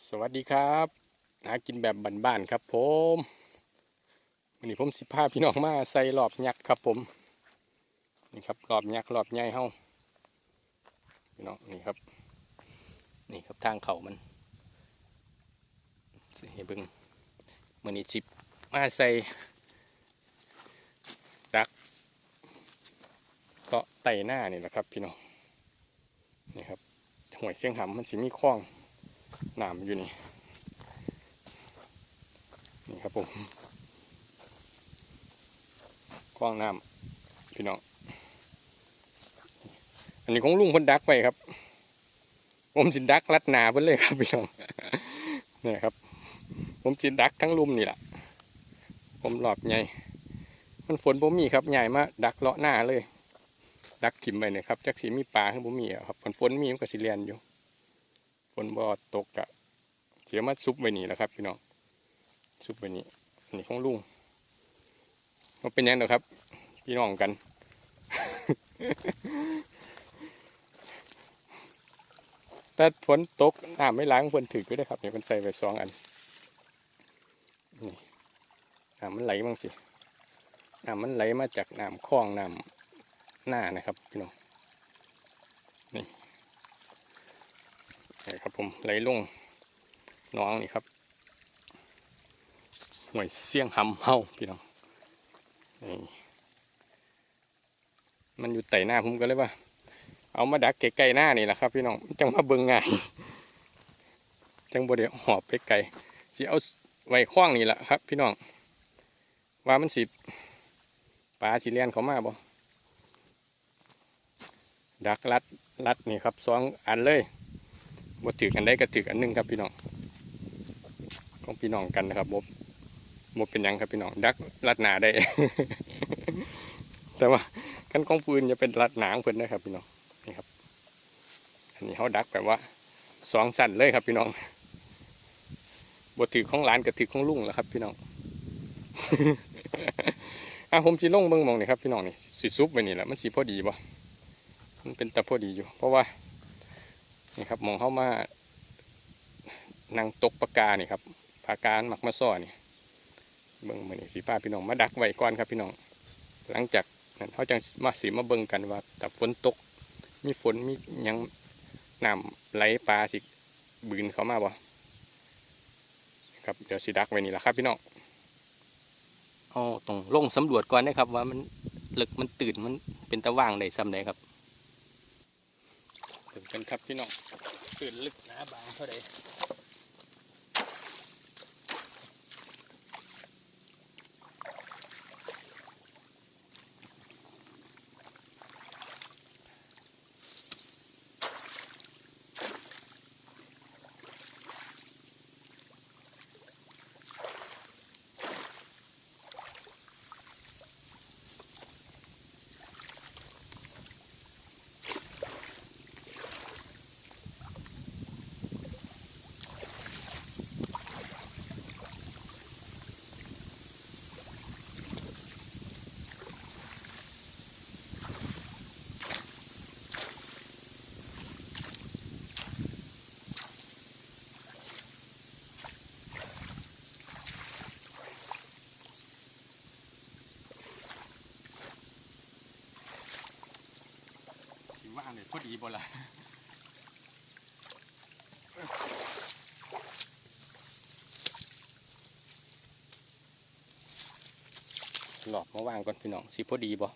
สวัสดีครับหากินแบบบ้านๆครับผมวันนี้ผมสิพาพี่น้องมาใส่รอบยักษ์ครับผมนี่ครับรอบยักษ์รอบใหญ่เฮาพี่น้องนี่ครับ นี่ครับทางเขามันสิให้เบิ่งมันนี้จิบมาใส่ดักเกาะไต่หน้านี่แหละครับ พี่น้องนี่ครับห่วยเสียงหำมันสิมีคลอง น้ำอยู่นี่ นี่ครับผมกว้างน้ำพี่น้อง อันนี้ของลุงเพ้นดักไปครับ ผมสินดักลัดนาเพิ่นเลยครับพี่น้องนี่ครับ ผมสินดักทั้งลุมนี่แหละ ผมหลอบใหญ่มันฝนผมมีครับใหญ่มาดักเลาะหน้าเลย ดักถิมไปเนี่ยครับจักสีมีปลาขึ้นผมมีครับฝนฝนมีมันก็สิเรียนอยู่ ฝนบ่ตกกะเสียมาซุปไว้นี่แหละครับพี่น้องซุปไว้นี่อันนี้ของลุงมันเป็นยังเด้อครับ พี่น้องกัน แต่ฝนตกน้ำไม่ล้างเพิ่นถือก็ได้ครับเนี่ยเพิ่นใส่ไว้สองอันนี่น้ำมันไหลบ้างสิน้ำมันไหลมาจากน้ำคลองน้ำหน้านะครับพี่น้อง นี่ครับผมไหลลงน้องนี่ครับห่วยเสี่ยงหำเฮาพี่น้องนี่มันอยู่ไต่หน้าผมก็เลยว่า เอามาดักไกลๆหน้านี่แหละครับ พี่น้องจังมาเบิ่งง่ายจังบ่ได้หอบไปไกลสิเอาไว้คล้องนี่แหละครับ พี่น้องว่ามันสิปลาสิเลียนเขามาบ่ดักรัดรัดนี่ครับสองอันเลย บ่ถือกันได้ก็ถืออันหนึงครับพี่น้องของพี่น้องกันนะครับบบบบเป็นยังครับพี่น้องดักลัดหนาได้ แต่ว่ากันของปืนจะเป็นลัดหนาของเพิ่นนะครับ พี่น้องนี่ครับ อันนี้เขาดักแบบว่าสองสั่นเลยครับพี่น้องบ่ถือของหลานกับถือของลุงแล้วครับ พี่น้องอะผมสิลงเบิ่งหมองนี่ครับพี่น้องนี่สิซุปไปนี่แหละมันสิพอดีบ่มันเป็นตะพอดีอยู่ เพราะว่า นี่ครับมองเข้ามานั่งตกปากานี่ครับปาการมักมาซ้อนี่เบิ่งมือนี่สีป้าพี่น้องมาดักไว้ก่อนครับพี่น้อง หลังจากนั้นเขาจังมาสีมาเบิ่งกันว่าแต่ฝนตก มีฝนมียังน้ำไหลปลาสิบืนเขามาบ่ครับเดี๋ยวสีดักไว้นี่แหละครับพี่น้องเอาต้องลงสำรวจก่อนนะครับ ว่ามันลึกมันตื่นมันเป็นตะว่างได้ซ้ำใดครับ กันครับพี่น้องตื่นลึกหนาบางเท่าใด ดีบ่ล่ะหลอกมาวางก่อนพี่น้องสิพอดีบ่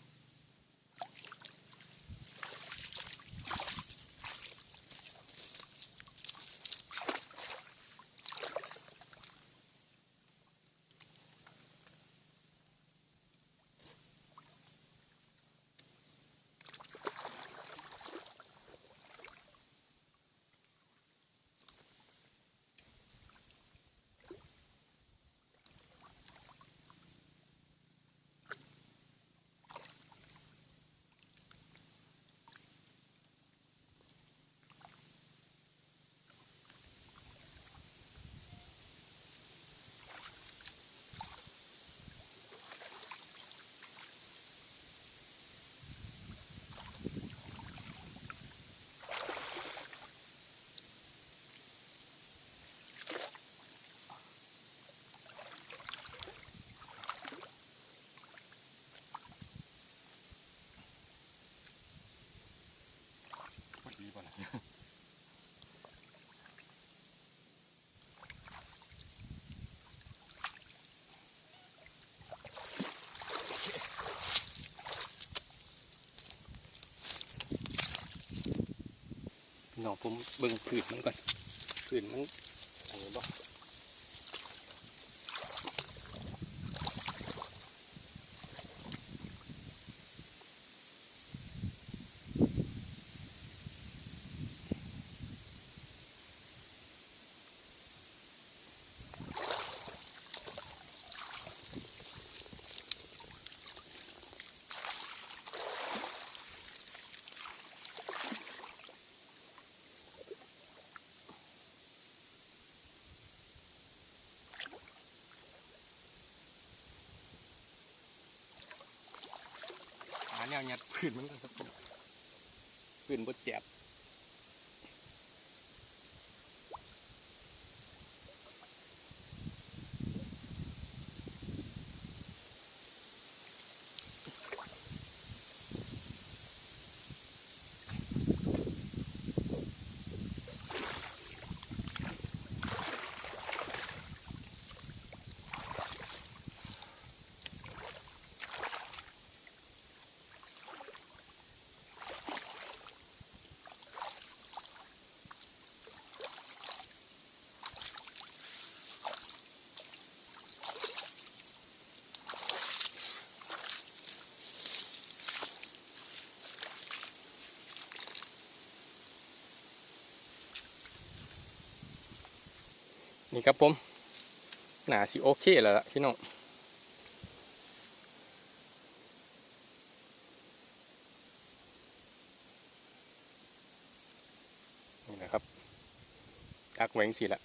น้องผมเบิ่งผืนมันก่อนผืนมันอันนี้บ่ นวยัดพื้นมันก่อนครับผมผืนบดแจบ นี่ครับผมหนาสิโอเคแล้วล่ะพี่น้องนี่นะครับตักไว้จังสิละ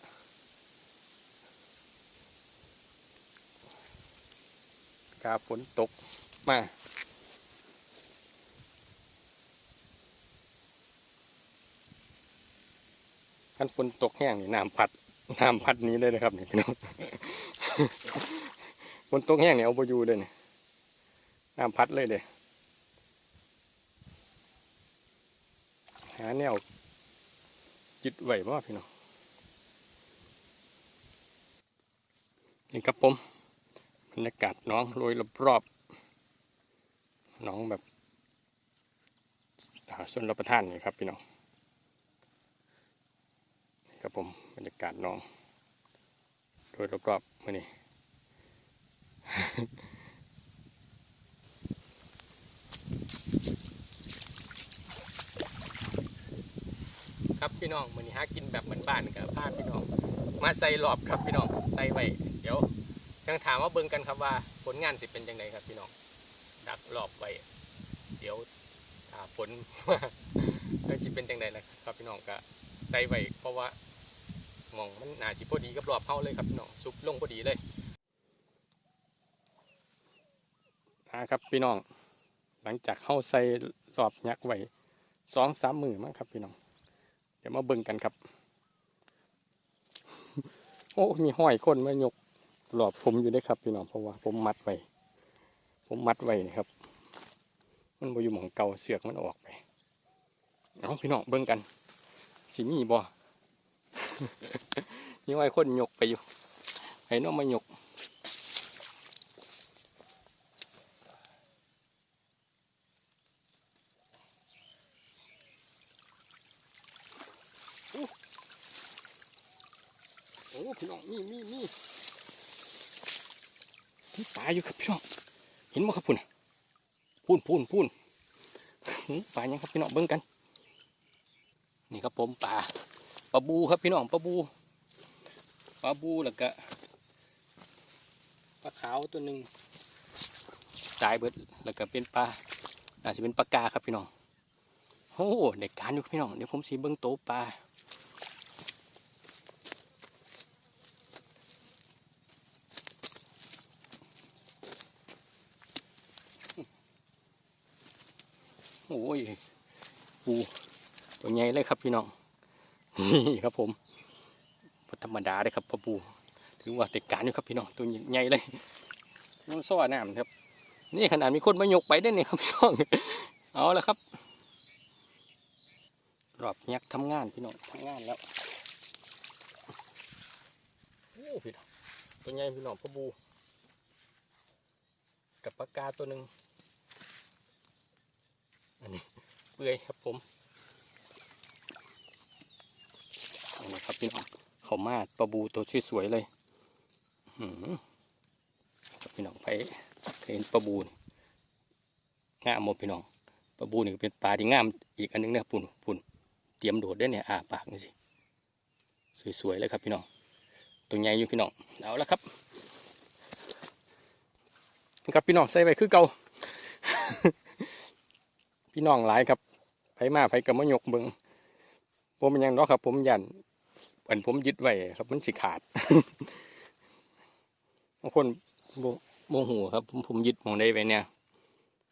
กาฝนตกมาคันฝนตกแห้งนี่น้ำพัด น้ำพัดนี้เลยนะครับนี่พี่น้องฝนตกแห้งเนี่ยเอาไปอยู่เลยนี่น้ำพัดเลยเลยหาแนวจิตไหวบ่พี่น้องนี่ครับผมบรรยากาศน้องโรยรอบๆน้องแบบอ่าส่วนรับประทานนี่ครับพี่น้อง ครับผมบรรยากาศน้อง โดยรอบๆมื่อนี้ครับพี่น้องมื่อนี้หากินแบบเหมือนบ้านกับพาพี่น้อง มาใส่หลอบครับพี่น้องใส่ไว้เดี๋ยวยังถามว่าเบิ่งกันครับว่าผลงานสิเป็นยังไงครับพี่น้อง ดักหลอบไว้เดี๋ยวถ้าฝนแล้วสิเป็นยังไงนะครับพี่น้องก็ใส่ไว้เพราะว่า มองมันน่าสิพอดีกับรอบเฮาเลยครับพี่น้องซุปลงพอดีเลยอ่าครับพี่น้อง หลังจากเฮาใส่รอบยักษ์ไว้สองสามมือมั้งครับ พี่น้อง เดี๋ยวมาเบิ่งกันครับ โอ้มีห้อยคนมายกรอบผมอยู่ได้อครับ พี่น้องเพราะว่าผมมัดไว้ผมมัดไว้นี่ครับ มันบ่อยู่หมองเก่าเสือกมันออกไปเอาพี่น้องเบิ่งกันสิมีบ่ นี่ไอ้คนหยกไปอยู่ให้น้องมายกอู้โอ้พี่น้องมีมีมีมีปลาอยู่ครับพี่น้องเห็นไหมครับพุ่นน่ะพูนพูนพูนอื้อปลายังครับพี่น้องเบิ่งกัน นี่ครับผมปลา ปลาบูครับพี่น้องปลาบูปลาบูแล้วก็ปลาขาวตัวหนึ่งตายเบิดแล้วก็เป็นปลาอาจจะเป็นปลากาครับพี่น้องโอ้เด็กการอยู่พี่น้องเดี๋ยวผมสีเบิ้งโตปลาโอ้ยปูตัวใหญ่เลยครับพี่น้อง นี่ครับผมธรรมดาเลยครับพ่อปูถือว่าเด็กการอยู่ครับพี่น้องตัวใหญ่เลยมันซ้อน้ำครับ นี่ขนาดมีคนมายกไปได้เนี่ยครับพี่น้องเอาละครับรอบยักษ์ทำงานพี่น้องทำงานแล้วโอ้พี่น้องตัวใหญ่พี่น้องพ่อบูกับปากกาตัวหนึ่งอันนี้เปื่อยครับผม นะครับพี่น้องเขามาปลาบูตัวสวยๆเลยหือครับพี่น้องไปเห็นปลาบูงามหมดพี่น้องปลาบูนี่เป็นปลาที่งามอีกอันหนึงเนี่ยปุ่นปุ่นเตรียมโดดได้เนี่ยอาปากนี่สิสวยๆเลยครับพี่น้องตัวใหญ่อยู่พี่น้องเอาละครับครับพี่น้องใส่ไว้คือเก่าพี่น้องหลายครับไผมาไผกับมายกเบิงผมเป็นยังเนาะครับ ผมยัน อันผมยึดไว้ครับ มันสิขาดบางคนโมโหครับ ผมผมยึดมองได้ไว้เนี่ย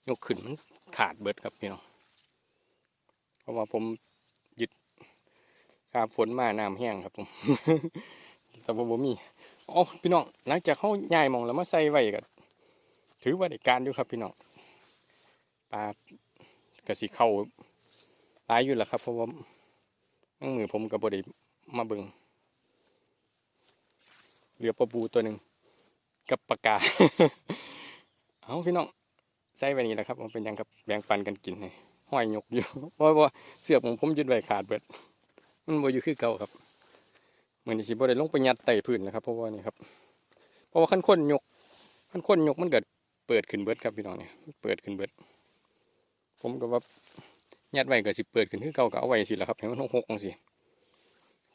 ยกขึ้นมันขาดเบิดครับพี่น้องเพราะว่าผมยึดขาฝนมาน้ำแห้งครับผมแต่ว่าผมมีอ๋อพี่น้องหลังจากเขาย้ายมองแล้วมาใส่ไว้ก็ถือว่าได้การอยู่ครับพี่น้องปลากระสีเข้าหลายอยู่แหละครับ เพราะว่ามือผมกับบไดิ มาเบิงเหลือปลาบูตัวหนึ่งกับปากกา เอาพี่น้องใส่ไว้นี่แหละครับมันเป็นยังกับแบ่งปันกันกินให้ห้อยหยกอยู่เพราะว่าเสื้อกของผมยึดไว้ขาดเบิด มันบ่อยู่คือเก่าครับเหมือนสิบ่ได้ลงไปยัดไต่พื้นนะครับ เพราะว่านี่ครับ เพราะว่าขั้นค้นหยกขั้นค้นหยกมันเกิดเปิดขึ้นเบิดครับพี่น้องเนี่ยเปิดขึ้นเบิด ผมก็ว่ายัดไว้ก็สิเปิดขึ้นคือเก่าก็เอาไว้สิแหละครับให้มันหกๆจังสิ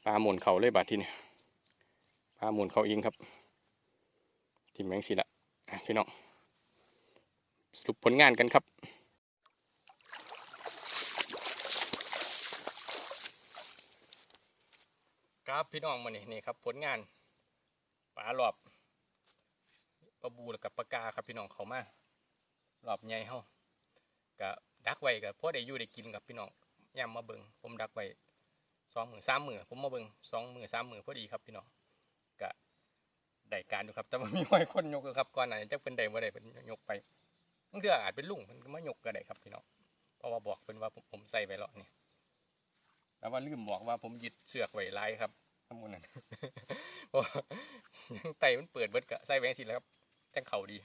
ปลาหมุนเขาเลยบาดที่นี่ปลาหมุนเขาเองครับทีมแมงสิละพี่น้องสรุปผลงานกันครับครับพี่น้องมานี่นี่ครับผลงานปลาหลอบปลาบูกับปลากาครับพี่น้องเขามาหลอบใหญ่เฮาก็ดักไว้กับพอได้อยู่ได้กินกับพี่น้องย่ำมาเบิงผมดักไว้ สองหมื่นสามหมื่นผมมาเบิงสองหมื่นสามหมื่นพอดีครับพี่น้องก็ได้การอยู่ครับ แต่ว่ามีไว้คนยกอยู่ครับก่อนหน้านี้จะเป็นใดบ่ได้เป็นยกไปบางเทื่ออาจเป็นลุงมันก็มายกก็ได้ครับพี่น้องเพราะว่าบอกเป็นว่าผมผมใส่ไว้แล้วนี่แต่ว่าลืมบอกว่าผมยึดเสือกไว้ลายครับทำมูลนั่นเพราะว่ายังไตมันเปิดเบิดกะใส่แหวงสิแล้วครับจังเข่าดี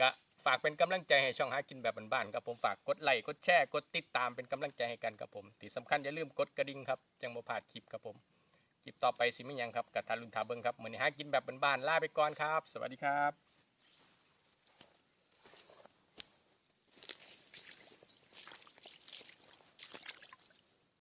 กะ ฝากเป็นกำลังใจให้ช่องหากินแบบบ้านๆครับผมฝากกดไลค์กดแชร์กดติดตามเป็นกำลังใจให้กันครับผมที่สำคัญอย่าลืมกดกระดิ่งครับจังบ่พลาดคลิปครับผมคลิปต่อไปสิไม่ยังครับกับทารุณทาเบิงครับเหมือนหากินแบบบ้านๆลาไปก่อนครับ สวัสดีครับ